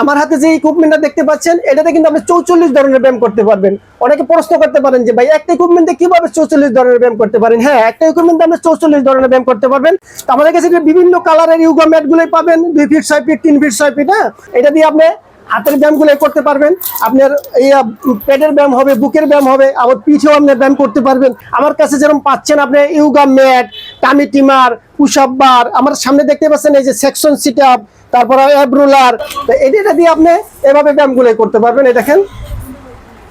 আমার হাতে যে ইকুইপমেন্টটা দেখতে পাচ্ছেন এটাতে কিন্তু আপনি চৌচল্লিশ ধরনের ব্যায়াম করতে পারবেন। অনেকে প্রশ্ন করতে পারেন যে ভাই একটা ইকুইপমেন্টে কীভাবে চৌচল্লিশ ধরনের ব্যায়াম করতে পারেন? হ্যাঁ একটা ইকুইপমেন্টে আপনি চৌচল্লিশ ধরনের ব্যায়াম করতে পারবেন। আমাদের কাছে বিভিন্ন কালারের ইউগা ম্যাট গুলোই পাবেন দুই ফিট ছয় ফিট তিন ফিট ছয় ফিট হ্যাঁ? এটা দিয়ে আপনি হাতের ব্যায়ামগুলো করতে পারবেন। আপনার আহ, পেটের ব্যায়াম হবে বুকের ব্যায়াম হবে আবার পিঠেও আপনি ব্যায়াম করতে পারবেন। আমার কাছে যেরকম পাচ্ছেন আপনি yoga mat tummy trimmer bar, আমার সামনে দেখতে পাচ্ছেন এই যে সেকশন সিট আপ তারপর অ্যাব্রোলার এটা দিয়ে আপনি এভাবে ব্যায়ামগুলো করতে পারবেন, এই দেখেন।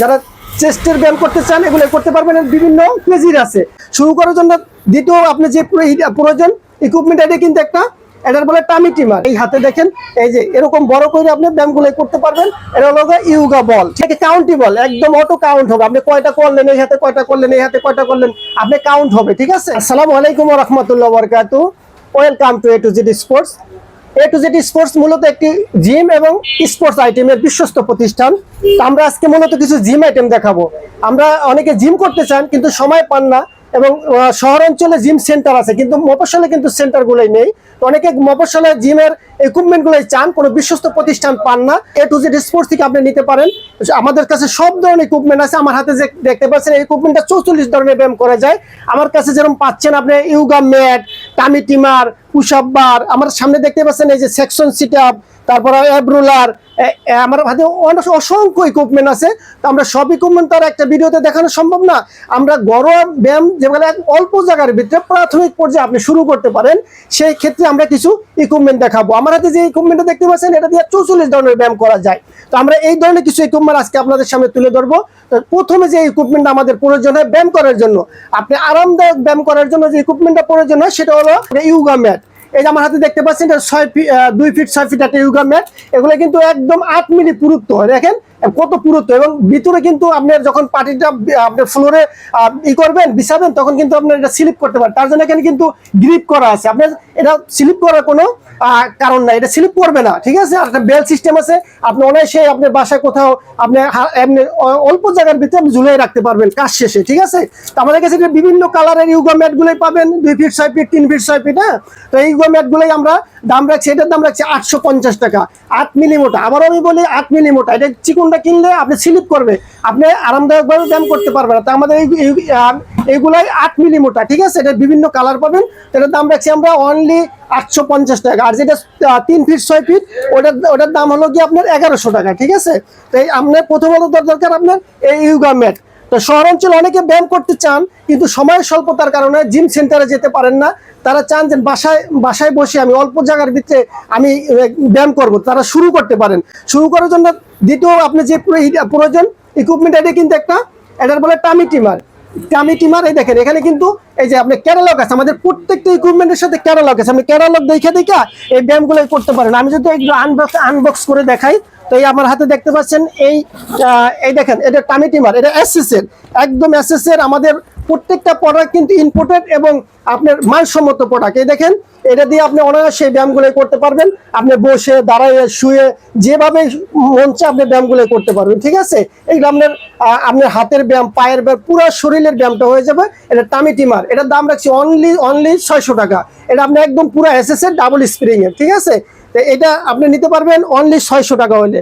যারা চেস্টের ব্যায়াম করতে চান, এগুলো করতে পারবেন। বিভিন্ন কেজির আছে। শুরু করার জন্য দ্বিতীয় আপনি যে পুরো প্রয়োজন ইকুইপমেন্ট এটা কিন্তু একটা এটার বলে টামি টিমার। এই হাতে দেখেন, এই যে এরকম বড় করে আপনি ব্যায়ামগুলো করতে পারবেন। এটা হলো ইউগা বল। ঠিক কাউন্টেবল একদম অটো কাউন্ট হবে। আপনি কয়টা করলেন, এই হাতে কয়টা করলেন, এই হাতে কয়টা করলেন, আপনি কাউন্ট হবে, ঠিক আছে? আসসালামু আলাইকুম রহমতুল্লাহ বরকাতু welcome to A to GD sports A to Z sports মূলত একটি জিম এবং স্পোর্টস আইটেমের বিশ্বস্ত প্রতিষ্ঠান। আমরা আজকে মূলত কিছু জিম আইটেম দেখাবো। আমরা অনেকে জিম করতে চান, কিন্তু সময় পান না। এবং শহর অঞ্চলে জিম সেন্টার আছে, কিন্তু মফস্বলে কিন্তু সেন্টারগুলোই নেই। অনেকে মফস্বলে জিমের ইকুইপমেন্টগুলোই চান, কোনো বিশ্বস্ত প্রতিষ্ঠান পান না। এ টু জেড স্পোর্টস থেকে আপনি নিতে পারেন। আমাদের কাছে সব ধরনের ইকুইপমেন্ট আছে। আমার হাতে যে দেখতে পাচ্ছেন, এই ইকুইপমেন্টটা চৌচল্লিশ ধরনের ব্যায়াম করা যায়। আমার কাছে যেরকম পাচ্ছেন আপনি yoga mat tummy trimmer pushup bar আমার সামনে দেখতে পাচ্ছেন এই যে সেকশন সিট আপ তারপর অ্যাব্রোলার আমার হাতে অসংখ্য ইকুইপমেন্ট আছে। তো আমরা সব ইকুইপমেন্ট তো আর একটা ভিডিওতে দেখানো সম্ভব না। আমরা গরম ব্যায়াম যেগুলো অল্প জায়গার ভিতরে প্রাথমিক পর্যায়ে আপনি শুরু করতে পারেন, সেই ক্ষেত্রে আমরা কিছু ইকুইপমেন্ট দেখাবো। আমার হাতে যে ইকুইপমেন্টটা দেখতে পাচ্ছেন, এটা দিয়ে চৌচল্লিশ ধরনের ব্যায়াম করা যায়। তো আমরা এই ধরনের কিছু ইকুইপমেন্ট আজকে আপনাদের সামনে তুলে ধরবো। তো প্রথমে যে ইকুইপমেন্ট আমাদের প্রয়োজন হয় ব্যায়াম করার জন্য, আপনি আরামদায়ক ব্যায়াম করার জন্য যে ইকুইপমেন্টটা প্রয়োজন হয়, সেটা হলো ইউগা ম্যাট। এই যে আমার হাতে দেখতে পাচ্ছেন, এটা ছয় ফিট দুই ফিট, ছয় ফিট একটা ইউগা ম্যাট। এগুলো কিন্তু একদম আট মিলি পুরুত্ব হয়, দেখেন? কত পুরুত্ব এবং ভিতরে কিন্তু আপনার যখন পাটিটা আপনার ফ্লোরে ই করবেন, বিছাবেন, তখন কিন্তু আপনার এটা স্লিপ করতে পারেন। তার জন্য এখানে কিন্তু গ্রিপ করা আছে। আপনার, এটা স্লিপ করার কোনো কারণ না, এটা স্লিপ করবে না, ঠিক আছে? আর একটা বেল সিস্টেম আছে, আপনি অনায়াসে আপনার বাসায় কোথাও আপনি এমনি অল্প জায়গার ভিতরে আপনি ঝুলিয়ে রাখতে পারবেন কাজ শেষে, ঠিক আছে? তো আমাদের কাছে বিভিন্ন কালারের ইউগা ম্যাট গুলোই পাবেন, দুই ফিট ছয় ফিট তিন ফিট ছয় ফিট হ্যাঁ? তো এই ইউগা ম্যাট গুলোই আমরা দাম রাখছি, এটার দাম রাখছি আটশো পঞ্চাশ টাকা, আট মিলি মোটা আবারও আমি বলি আট মিলি মোটা এটা চিকনটা কিনলে আপনি স্লিপ করবে, আপনি আরামদায়কভাবে ব্যায়াম করতে পারবেন না। তো আমাদের এই- এই- এইগুলাই আট মিলি মোটা ঠিক আছে? এটা বিভিন্ন কালার পাবেন এটার দাম রাখছি আমরা অনলি আটশো পঞ্চাশ টাকা। আর যেটা তিন ফিট ছয় ফিট ওটার ওটার দাম হলো কি আপনার এগারোশো টাকা, ঠিক আছে? তো এই আপনার প্রথমত দরকার আপনার এই ইউগা ম্যাট তো শহর অঞ্চলে অনেকে ব্যায়াম করতে চান, কিন্তু সময় স্বল্পতার কারণে জিম সেন্টারে যেতে পারেন না। তারা চান যে বাসায় বাসায় বসে আমি অল্প জায়গার ভিতরে আমি ব্যায়াম করব। তারা শুরু করতে পারেন। শুরু করার জন্য দ্বিতীয় আপনি যে পুরো প্রয়োজন ইকুইপমেন্ট এটা কিন্তু একটা, এটার বলে টামি টিমার। টামি টিমার, এই দেখেন, এখানে কিন্তু এই যে আপনি ক্যারালগ আছে, আমাদের প্রত্যেকটা ইকুইপমেন্টের সাথে ক্যারালগ আছে। আপনি ক্যারালগ দেখে দেখে এই ব্যায়ামগুলো করতে পারেন। আমি যদি একটু আনবক্স আনবক্স করে দেখাই, তো এই আমার হাতে দেখতে পাচ্ছেন এই এই দেখেন, এটা টামি টিমার, এটা এসএসএর একদম এসএসএর আমাদের প্রত্যেকটা প্রোডাক্ট কিন্তু ইম্পোর্টেড এবং আপনার মানসম্মত প্রোডাক্ট এই দেখেন, এটা দিয়ে আপনি অনায়াসে ব্যায়ামগুলো করতে পারবেন। আপনি বসে, দাঁড়ায়, শুয়ে, যেভাবে মন চায় আপনি ব্যায়ামগুলো করতে পারবেন, ঠিক আছে? এইগুলো আপনার আপনার হাতের ব্যায়াম, পায়ের ব্যায়াম, পুরো শরীরের ব্যায়ামটা হয়ে যাবে। এটা টামি টিমার এটার দাম রাখছি অনলি অনলি ছয়শো টাকা। এটা আপনি একদম পুরো এসএস এর ডাবল স্প্রিংয়ের ঠিক আছে? তো এটা আপনি নিতে পারবেন অনলি ছয়শো টাকা হলে।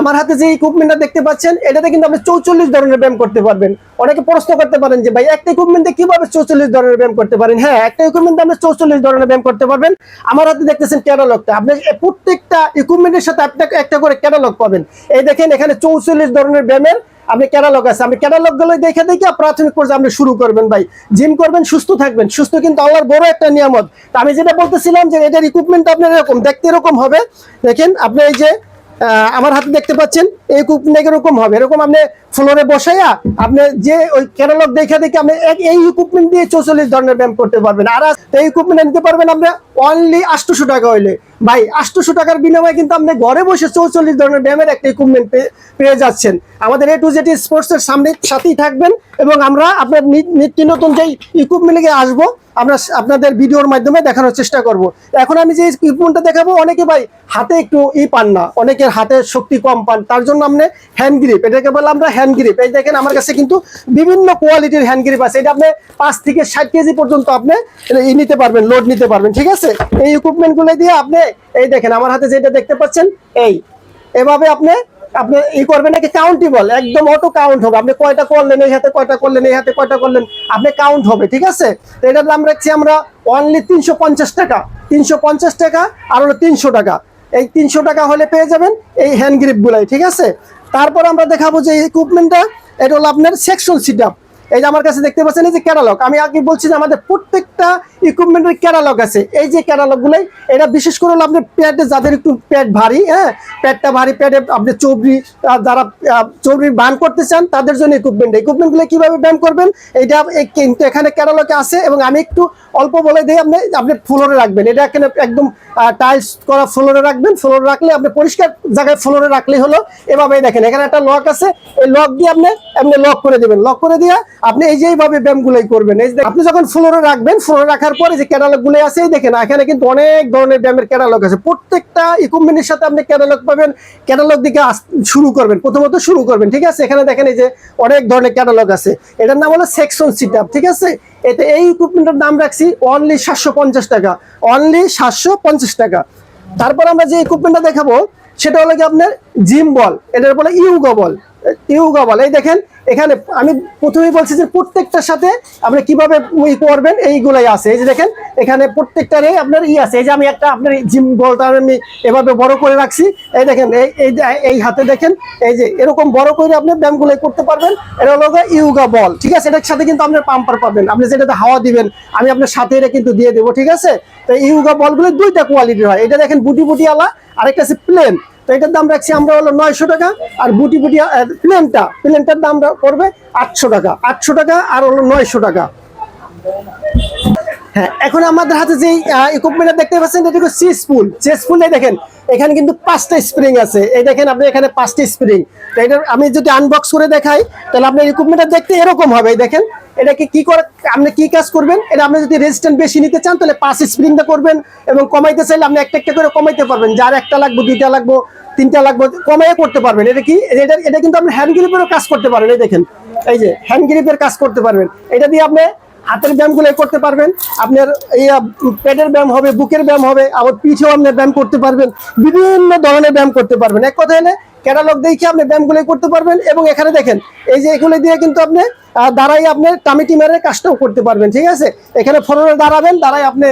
আমার হাতে যে ইকুইপমেন্টটা দেখতে পাচ্ছেন, এটাতে কিন্তু আপনি চৌচল্লিশ ধরনের ব্যায়াম করতে পারবেন। অনেকে প্রশ্ন করতে পারেন যে, ভাই, একটা ইকুইপমেন্টে কীভাবে চৌচল্লিশ ধরনের ব্যায়াম করতে পারেন? হ্যাঁ একটা ইকুইপমেন্টে আপনি চৌচল্লিশ ধরনের ব্যায়াম করতে পারবেন। আমার হাতে দেখতেছেন ক্যাটালগটা আপনি প্রত্যেকটা ইকুইপমেন্টের সাথে আপনাকে একটা করে ক্যাটালগ পাবেন। এই দেখেন, এখানে চৌচল্লিশ ধরনের ব্যায়ামের আপনি ক্যাটালগ আছে। আপনি ক্যাটালগগুলো দেখে দেখে প্রাথমিক পর্যায়ে আপনি শুরু করবেন, ভাই। জিম করবেন, সুস্থ থাকবেন। সুস্থ কিন্তু আল্লাহর বড় একটা নিয়ামত। আমি যেটা বলতেছিলাম যে, এটার ইকুইপমেন্ট আপনার এরকম, দেখতে এরকম হবে। দেখেন, আপনি এই যে আমার হাতে দেখতে পাচ্ছেন, এই ইকুইপমেন্ট এরকম হবে? এরকম আপনি ফ্লোরে বসাইয়া আপনি যে ওই ক্যাটালগ দেখে দেখে আপনি এই ইকুইপমেন্ট দিয়ে চৌচল্লিশ ধরনের ব্যায়াম করতে পারবেন। আর এই ইকুইপমেন্ট নিতে পারবেন আপনি অনলি আটশোশো টাকা হইলে। ভাই, আটশোশো টাকার বিনিময়ে কিন্তু আপনি ঘরে বসে চৌচল্লিশ ধরনের ব্যায়ামের একটা ইকুইপমেন্ট পেয়ে যাচ্ছেন। আমাদের এ টু জেড স্পোর্টসের সামনে সাথেই থাকবেন এবং আমরা আপনার নিত্য নতুন যেই ইকুইপমেন্টে আসব আমরা আপনাদের ভিডিওর মাধ্যমে দেখানোর চেষ্টা করব। এখন আমি যে ইকুইপমেন্টটা দেখাবো, অনেকে ভাই হাতে একটু ই পান না। অনেকের হাতে শক্তি কম পান। তার জন্য আপনি হ্যান্ড গ্রিপ এটাকে বলে আমরা হ্যান্ড গ্রিপ এই দেখেন আমার কাছে কিন্তু বিভিন্ন কোয়ালিটির হ্যান্ড গ্রিপ আছে। এটা আপনি পাঁচ থেকে ষাট কেজি পর্যন্ত আপনি ই নিতে পারবেন লোড নিতে পারবেন, ঠিক আছে? এই ইকুইপমেন্টগুলো দিয়ে আপনি, এই দেখেন আমার হাতে যেটা দেখতে পাচ্ছেন, এই। এভাবে আপনি আপনি ই করবেন নাকি কাউন্টেবল একদম অটো কাউন্ট হবে। আপনি কয়টা করলেন এই হাতে, কয়টা করলেন এই হাতে, কয়টা করলেন? আপনি কাউন্ট হবে, ঠিক আছে? তো এটার দাম রাখছি আমরা অনলি তিনশো পঞ্চাশ টাকা। তিনশো পঞ্চাশ টাকা আর হলো তিনশো টাকা। এই তিনশো টাকা হলে পেয়ে যাবেন এই হ্যান্ড গ্রিপগুলাই ঠিক আছে? তারপর আমরা দেখাবো যে ইকুইপমেন্টটা এটা হলো আপনার সেকশন সিট এই যে আমার কাছে দেখতে পাচ্ছেন, এই যে ক্যাটালগ আমি আগে বলছি যে আমাদের প্রত্যেকটা ইকুইপমেন্টের ক্যাটালগ আছে। এই যে ক্যাটালগ গুলাই, এটা বিশেষ করে হলো আপনার প্যাডে যাদের একটু প্যাড ভারী হ্যাঁ প্যাডটা ভারী প্যাডে আপনি চৌবড়ি যারা চৌবড়ির বান করতে চান, তাদের জন্য ইকুইপমেন্ট ইকুইপমেন্টগুলো কীভাবে ব্যায়াম করবেন এই কিন্তু এখানে ক্যাটালগে আছে এবং আমি একটু অল্প বলে দিই, আপনি আপনি ফ্লোরে রাখবেন। এটা এখানে একদম টাইলস করা ফ্লোরে রাখবেন। ফ্লোরে রাখলে আপনি পরিষ্কার জায়গায় ফ্লোরে রাখলেই হলো। এভাবেই দেখেন, এখানে একটা লক আছে। এই লক দিয়ে আপনি আপনি লক করে দেবেন। লক করে দিয়ে আপনি এই যে এইভাবে ব্যায়ামগুলোই করবেন, এই আপনি যখন ফ্লোরে রাখবেন ফ্লোরে রাখার পরে যে ক্যাটালগগুলো আছে, এই দেখেন, এখানে কিন্তু অনেক ধরনের ব্যায়ামের ক্যাটালগ আছে। প্রত্যেকটা ইকুইপমেন্টের সাথে আপনি ক্যাটালগ পাবেন ক্যাটালগ দিকে শুরু করবেন, প্রথমত শুরু করবেন, ঠিক আছে? এখানে দেখেন এই যে অনেক ধরনের ক্যাটালগ আছে। এটার নাম হলো সেকশন সিট ঠিক আছে? এতে এই ইকুইপমেন্টের দাম রাখছি অনলি সাতশো পঞ্চাশ টাকা অনলি সাতশো পঞ্চাশ টাকা। তারপর আমরা যে ইকুইপমেন্টটা দেখাবো, সেটা হলো কি আপনার জিম বল এটার বলে ইউগো বল ইউগো বল এই দেখেন এখানে আমি প্রথমেই বলছি যে প্রত্যেকটার সাথে আপনি কীভাবে ই করবেন, এইগুলাই আছে। এই যে দেখেন, এখানে প্রত্যেকটারে আপনার ই আছে। এই যে আমি একটা আপনার জিম বলটা আমি এভাবে বড় করে রাখছি। এই দেখেন, এই এই এই হাতে দেখেন, এই যে এরকম বড় করে আপনি ব্যায়ামগুলো করতে পারবেন। এটা হলো ইউগা বল, ঠিক আছে? এটার সাথে কিন্তু আপনার পাম্পার পাবেন। আপনি যেটাতে হাওয়া দিবেন, আমি আপনার সাথে এটা কিন্তু দিয়ে দেবো, ঠিক আছে? তো ইউগা বলগুলো দুইটা কোয়ালিটির হয়। এটা দেখেন, বুটি বুটি আলা, আরেকটা আছে প্লেন তো এটার দাম রাখছি আমরা হলো নয়শো টাকা, আর বুটি বুটি প্লেনটা, প্লেনটার দাম পড়বে আটশো টাকা আটশো টাকা আর হলো নয়শো টাকা। হ্যাঁ এখন আমাদের হাতে যে ইকুইপমেন্ট দেখতে পাচ্ছেন, এটা হলো পুল চেস পুলে দেখেন, এখানে কিন্তু পাঁচটা স্প্রিং আছে। এই দেখেন আপনি এখানে পাঁচটা স্প্রিং তো এটা আমি যদি আনবক্স করে দেখাই, তাহলে আপনার ইকুইপমেন্টটা দেখতে এরকম হবে দেখেন। এটাকে কি করে, আপনি কি কাজ করবেন? এটা আপনি যদি রেজিস্ট্যান্ট বেশি নিতে চান, তাহলে পাঁচ স্প্রিংটা করবেন এবং কমাইতে চাইলে আপনি একটা একটা করে কমাইতে পারবেন। যার একটা লাগবে, দুইটা লাগবে, তিনটা লাগবে, কমাইয়ে করতে পারবেন। এটা কি, এটা এটা কিন্তু আপনি হ্যান্ড গ্রিপেরও কাজ করতে পারেন, এই দেখেন। এই যে হ্যান্ড গ্রিপের কাজ করতে পারবেন। এটা দিয়ে আপনি হাতের ব্যায়ামগুলো করতে পারবেন। আপনার এই পেটের ব্যায়াম হবে, বুকের ব্যায়াম হবে, আবার পিঠেও আপনি ব্যায়াম করতে পারবেন। বিভিন্ন ধরনের ব্যায়াম করতে পারবেন। এক কথা হলে ক্যাটালগ দেখে আপনি ব্যায়ামগুলো করতে পারবেন এবং এখানে দেখেন, এই যে এগুলো দিয়ে কিন্তু আপনি দাঁড়াই আপনি টামিটি মেরে কাজটাও করতে পারবেন, ঠিক আছে? এখানে ফোনে দাঁড়াবেন, দাঁড়াই আপনি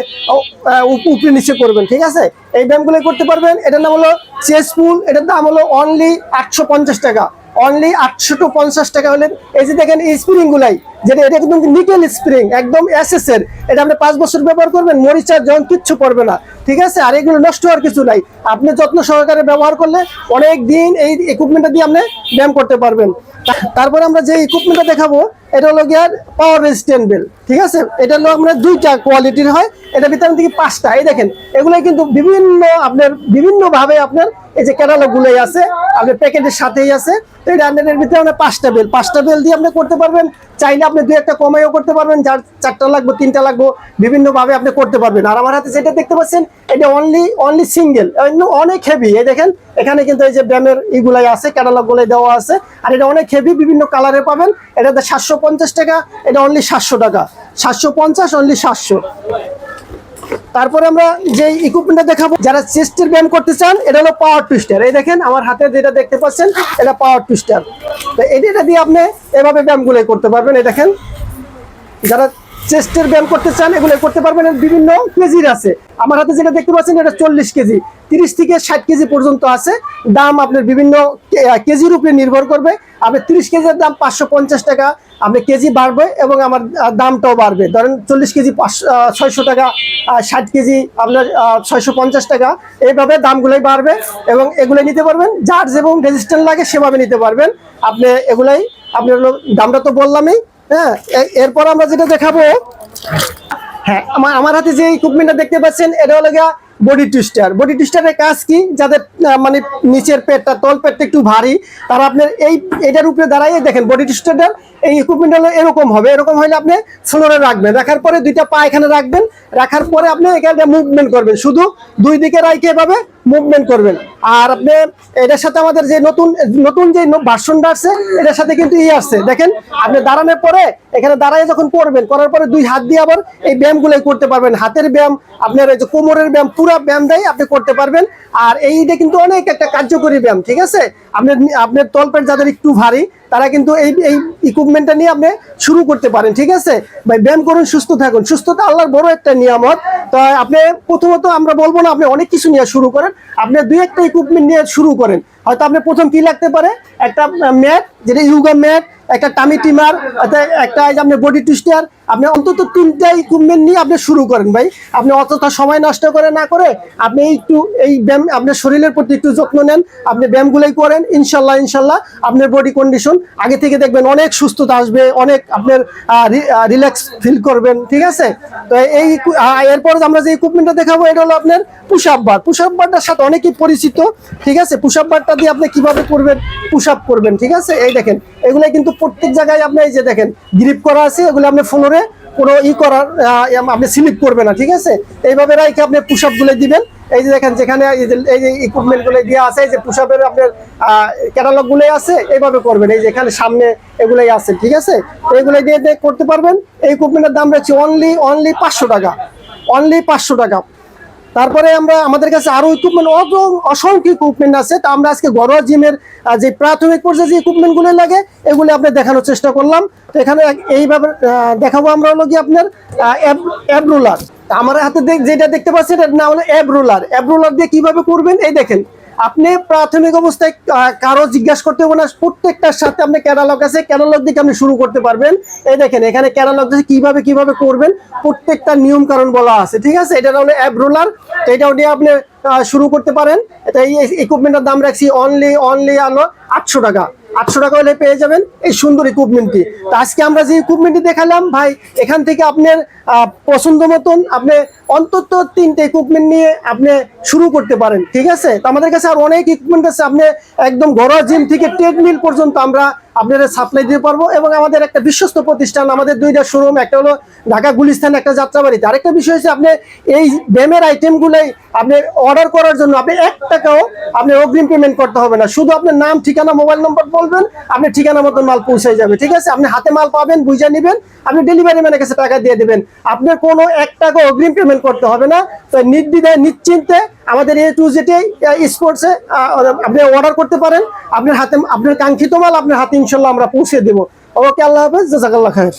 উপরে নিচে করবেন, ঠিক আছে? এই ব্যায়ামগুলো করতে পারবেন। এটার নাম হলো চেস পুল এটার দাম হলো অনলি আটশো পঞ্চাশ টাকা। অনলি আটশো টু পঞ্চাশ টাকা হলে, এই যে দেখেন এই স্প্রিং গুলাই যেটা এটা কিন্তু নিকেল স্প্রিং একদম এসএস এর। এটা আপনি পাঁচ বছর ব্যবহার করবেন মরিচার যখন কিচ্ছু করবে না, ঠিক আছে? আর এগুলো নষ্ট হওয়ার কিছু নাই। আপনি যত্ন সহকারে ব্যবহার করলে অনেক দিন এই ইকুইপমেন্টটা দিয়ে আপনি ব্যায়াম করতে পারবেন। তারপরে আমরা যে ইকুইপমেন্টটা দেখাবো, এটা হলো গিয়ার পাওয়ার রেজিস্ট্যান্ট বেল ঠিক আছে? এটা হলো আমরা দুইটা কোয়ালিটির হয়, এটা ভিতরে থেকে পাঁচটা। এই দেখেন এগুলো কিন্তু বিভিন্ন আপনার বিভিন্ন ভাবে আপনার এই যে ক্যাটালগ গুলোই আছে, আপনার প্যাকেটের সাথেই আছে। এই রান্নার ভিতরে আমরা পাঁচটা বেল পাঁচটা বেল দিয়ে আপনি করতে পারবেন। চাইলে আপনি দু একটা কমাইও করতে পারবেন, যার চারটা লাগবে, তিনটা লাগবো বিভিন্ন ভাবে আপনি করতে পারবেন। আর আমার হাতে যেটা দেখতে পাচ্ছেন, এটা অনলি অনলি সিঙ্গেল অনেক হেভি এই দেখেন, এখানে কিন্তু এই যে ব্যামের ইগুলাই আছে ক্যাটালগ গুলাই দেওয়া আছে, আর এটা অনেক হেভি বিভিন্ন কালারে পাবেন। এটাতে সাতশো টাকা, এটা অনলি সাতশো টাকা। সাতশো পঞ্চাশ অনলি সাতশো। তারপরে আমরা যে ইকুইপমেন্টটা দেখাবো, যারা চেস্টের ব্যায়াম করতে চান, এটা হলো পাওয়ার টুইস্টার এই দেখেন, আমার হাতে যেটা দেখতে পাচ্ছেন, এটা পাওয়ার টুইস্টার তো এটা দিয়ে আপনি এভাবে ব্যায়ামগুলো করতে পারবেন, এই দেখেন। যারা চেস্টের ব্যায়াম করতে চান, এগুলো করতে পারবেন। বিভিন্ন কেজির আছে। আমার হাতে যেটা দেখতে পাচ্ছেন, এটা চল্লিশ কেজি। তিরিশ থেকে ষাট কেজি পর্যন্ত আছে। দাম আপনার বিভিন্ন কেজির উপরে নির্ভর করবে। আপনি তিরিশ কেজির দাম পাঁচশো পঞ্চাশ টাকা, আপনি কেজি বাড়বে এবং আমার দামটাও বাড়বে। ধরেন চল্লিশ কেজি ছয়শো টাকা ষাট কেজি আপনার ছয়শো পঞ্চাশ টাকা। এইভাবে দামগুলোই বাড়বে এবং এগুলোই নিতে পারবেন। যার যেমন রেজিস্ট্যান্ট লাগে সেভাবে নিতে পারবেন। আপনি এগুলাই আপনার দামটা তো বললামই হ্যাঁ? এরপর আমরা যেটা দেখাবো হ্যাঁ আমার আমার হাতে যে ইকুইপমেন্টটা দেখতে পাচ্ছেন, এটা হলো গিয়া বডি টুইস্টার বডি টুইস্টারের কাজ কি? যাদের মানে নিচের পেটটা, তল পেটটা একটু ভারী, তারা আপনার এই, এটার উপরে দাঁড়াইয়ে দেখেন বডি টুইস্টারটার এই ইকুইপমেন্ট হলো এরকম হবে। এরকম হলে আপনি ফ্লোরে রাখবেন। রাখার পরে দুইটা পা এখানে রাখবেন। রাখার পরে আপনি এখানে মুভমেন্ট করবেন। শুধু দুই দিকে রাইকে এভাবে মুভমেন্ট করবেন। আর আপনি এটার সাথে আমাদের যে নতুন নতুন যে ভার্সনটা আছে, এটার সাথে কিন্তু ই আসছে। দেখেন, আপনি দাঁড়ানোর পরে, এখানে দাঁড়ায় যখন করবেন করার পরে দুই হাত দিয়ে আবার এই ব্যায়ামগুলোই করতে পারবেন। হাতের ব্যায়াম, আপনার এই যে কোমরের ব্যায়াম, পুরো ব্যায়াম দেয় আপনি করতে পারবেন। আর এই এইটা কিন্তু অনেক একটা কার্যকরী ব্যায়াম, ঠিক আছে? আপনার আপনার তলপেট যাদের একটু ভারী, তারা কিন্তু এই এই ইকুইপমেন্টটা নিয়ে আপনি শুরু করতে পারেন, ঠিক আছে? ভাই, ব্যায়াম করুন, সুস্থ থাকুন। সুস্থতা আল্লাহর বড় একটা নিয়ামত। তো আপনি প্রথমত আমরা বলব না, আপনি অনেক কিছু নিয়ে শুরু করেন আপনি দুই একটা ইকুইপমেন্ট নিয়ে শুরু করেন। হয়তো আপনি প্রথম কি লাগতে পারে? একটা ম্যাট, যেটা ইউগা ম্যাট, একটা টামি টিমার, একটা আপনি বডি টুইস্টার আপনি অন্তত তিনটা ইকুইপমেন্ট নিয়ে আপনি শুরু করেন ভাই। আপনি অতটা সময় নষ্ট করে না করে আপনি একটু এই ব্যায়াম, আপনার শরীরের প্রতি একটু যত্ন নেন, আপনি ব্যায়ামগুলোই করেন, ইনশাল্লাহ ইনশাল্লাহ আপনার বডি কন্ডিশন আগে থেকে দেখবেন অনেক সুস্থতা আসবে, অনেক আপনার রিল্যাক্স ফিল করবেন, ঠিক আছে? তো এই এরপর আমরা যে ইকুইপমেন্টটা দেখাবো, এটা হলো আপনার আপ বার আপ বারটার সাথে অনেকেই পরিচিত, ঠিক আছে? আপ বারটা দিয়ে আপনি কীভাবে করবেন? পুশ আপ করবেন, ঠিক আছে? এই দেখেন এগুলো কিন্তু প্রত্যেক জায়গায় আপনি এই যে দেখেন গ্রিপ করা আছে, এগুলো আপনি ফ্লোরে কোনো ই করার আপনি স্লিপ করবে না, ঠিক আছে? এইভাবে রাখে আপনি পুশ আপগুলো দিবেন। এই যে দেখেন, যেখানে এই যে এই যে ইকুইপমেন্টগুলো দেওয়া আছে, এই যে পুশ আপের আপনার ক্যাটালগ গুলোই আছে, এইভাবে করবেন। এই যে এখানে সামনে এগুলোই আছে, ঠিক আছে? এইগুলো দিয়ে দিয়ে করতে পারবেন। এই ইকুইপমেন্টের দাম রয়েছে অনলি অনলি পাঁচশো টাকা। অনলি পাঁচশো টাকা। তারপরে আমরা, আমাদের কাছে আরও ইকুইপমেন্ট অসংখ্য ইকুইপমেন্ট আছে। তা আমরা আজকে ঘরোয়া জিমের যে প্রাথমিক পর্যায়ে যে ইকুইপমেন্টগুলো লাগে, এগুলি আপনি দেখানোর চেষ্টা করলাম। তো এখানে এইভাবে দেখাবো আমরা হলো কি আপনার অ্যাব রোলার আমার হাতে যেটা দেখতে পাচ্ছি এটার নাম হলো অ্যাব রোলার অ্যাব রোলার দিয়ে কীভাবে করবেন, এই দেখেন। আপনি প্রাথমিক অবস্থায় কারও জিজ্ঞাসা করতে হবে না, প্রত্যেকটার সাথে আপনি ক্যাটালগ আছে ক্যাটালগ দিকে আপনি শুরু করতে পারবেন। এই দেখেন, এখানে ক্যাটালগ আছে, কীভাবে কীভাবে করবেন, প্রত্যেকটা নিয়ম কারণ বলা আছে, ঠিক আছে? এটা হলো অ্যাপ রোলার তো এটাও দিয়ে আপনি শুরু করতে পারেন। এটা এই ইকুইপমেন্টের দাম রাখছি অনলি অনলি আলো আটশো টাকা। আটশো টাকা হলে পেয়ে যাবেন এই সুন্দর ইকুইপমেন্টটি তো আজকে আমরা যে ইকুইপমেন্টটি দেখালাম, ভাই, এখান থেকে আপনার পছন্দ মতন আপনি অন্তত তিনটে ইকুইপমেন্ট নিয়ে আপনি শুরু করতে পারেন, ঠিক আছে? তো আমাদের কাছে আর অনেক ইকুইপমেন্ট আছে, আপনি একদম ঘরোয়া জিম থেকে ট্রেডমিল পর্যন্ত আমরা আপনাদের সাপ্লাই দিতে পারব এবং আমাদের একটা বিশ্বস্ত প্রতিষ্ঠান, আমাদের দুইটা শোরুম একটা হলো ঢাকা গুলিস্তান, একটা যাত্রাবাড়িতে। আরেকটা বিষয় হচ্ছে আপনি এই ব্যায়ামের আইটেমগুলোই আপনি অর্ডার করার জন্য আপনি এক টাকাও আপনি অগ্রিম পেমেন্ট করতে হবে না। শুধু আপনার নাম, ঠিকানা মোবাইল নম্বর বলবেন, আপনি ঠিকানা মতন মাল পৌঁছে যাবে, ঠিক আছে? আপনি হাতে মাল পাবেন, বুঝে নেবেন, আপনি ডেলিভারি ম্যানের কাছে টাকা দিয়ে দেবেন। আপনার কোনো এক টাকা অগ্রিম পেমেন্ট করতে হবে না। তো নির্দ্বিধায়, নিশ্চিন্তে আমাদের এ টু জেটে স্পোর্টসে আপনি অর্ডার করতে পারেন। আপনার হাতে, আপনার কাঙ্ক্ষিত মাল আপনার হাতে ইনশাল্লাহ আমরা পৌঁছে দেবো। ওকে, আল্লাহ হাফেজ, জাজাকাল্লাহ খায়ের।